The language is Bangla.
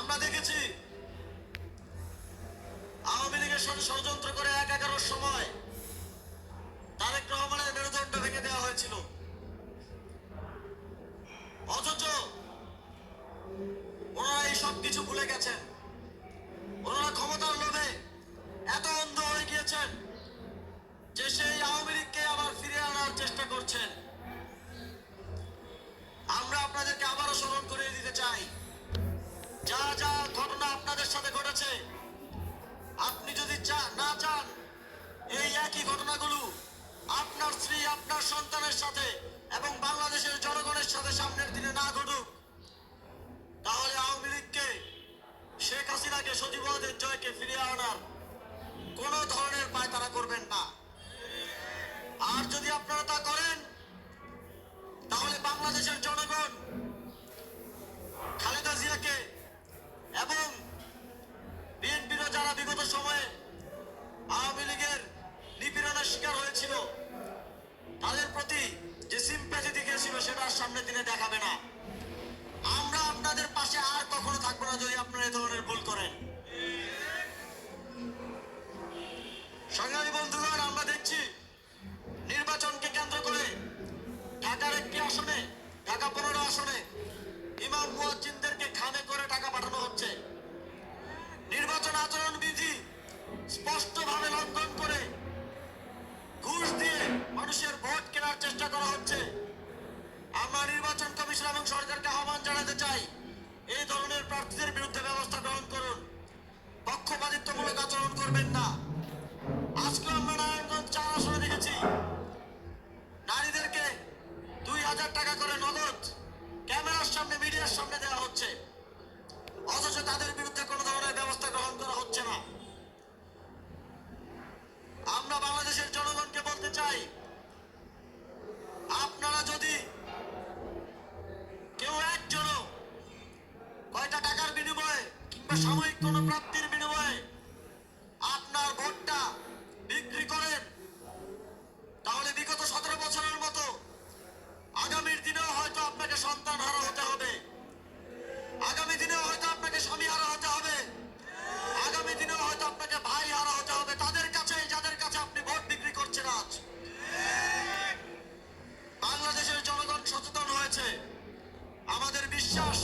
আমরা দেখেছি। আওয়ামী লীগের সাথে ষড়যন্ত্র করে সাথে সামনের দিনে না ঘটুক, তাহলে আওয়ামী লীগকে, শেখ হাসিনাকে সজীবদের জয়কে ফিরিয়ে আনার কোন ধরনের পায় তারা করবেন না। আর যদি আপনারা তা করেন, তাহলে বাংলাদেশের জনগণ স্পষ্টভাবে লঙ্ঘন করে ঘুষ দিয়ে মানুষের ভোট কেনার চেষ্টা করা হচ্ছে। আমরা নির্বাচন কমিশন এবং সরকারকে আহ্বান জানাতে চাই, এই ধরনের প্রার্থীদের বিরুদ্ধে ব্যবস্থা গ্রহণ করুন। পক্ষপাতিত্বমূলক আচরণ করবেন না। আজকে আমরা নারায়ণগঞ্জ চার আসনে দেখেছি। নারীদেরকে দুই হাজার টাকা করে নগদ ক্যামেরার সামনে, মিডিয়ার সামনে দেওয়া হচ্ছে অথচ তাদের বিরুদ্ধে কোনো ধরনের ব্যবস্থা গ্রহণ করা হচ্ছে না আমরা বাংলাদেশের জনগণকে বলতে চাই আপনারা যদি কেউ একজনও কয়টা টাকার বিনিময়ে কিংবা সাময়িক কোনো প্রাপ্তির বিনিময়ে আপনার ভোটটা বিক্রি করেন। তাহলে বিগত সতেরো বছরের মতো আগামীর দিনেও হয়তো আপনাকে সন্তান হারা হতে হবে। আগামী দিনেও হয়তো আপনাকে স্বামী হারা হতে হবে। আগামী দিনেও হয়তো আপনাকে ভাই হারা হতে হবে। তাদের কাছে যাদের কাছে আপনি ভোট বিক্রি করছেন আজ। বাংলাদেশের জনগণ সচেতন হয়েছে। আমাদের বিশ্বাস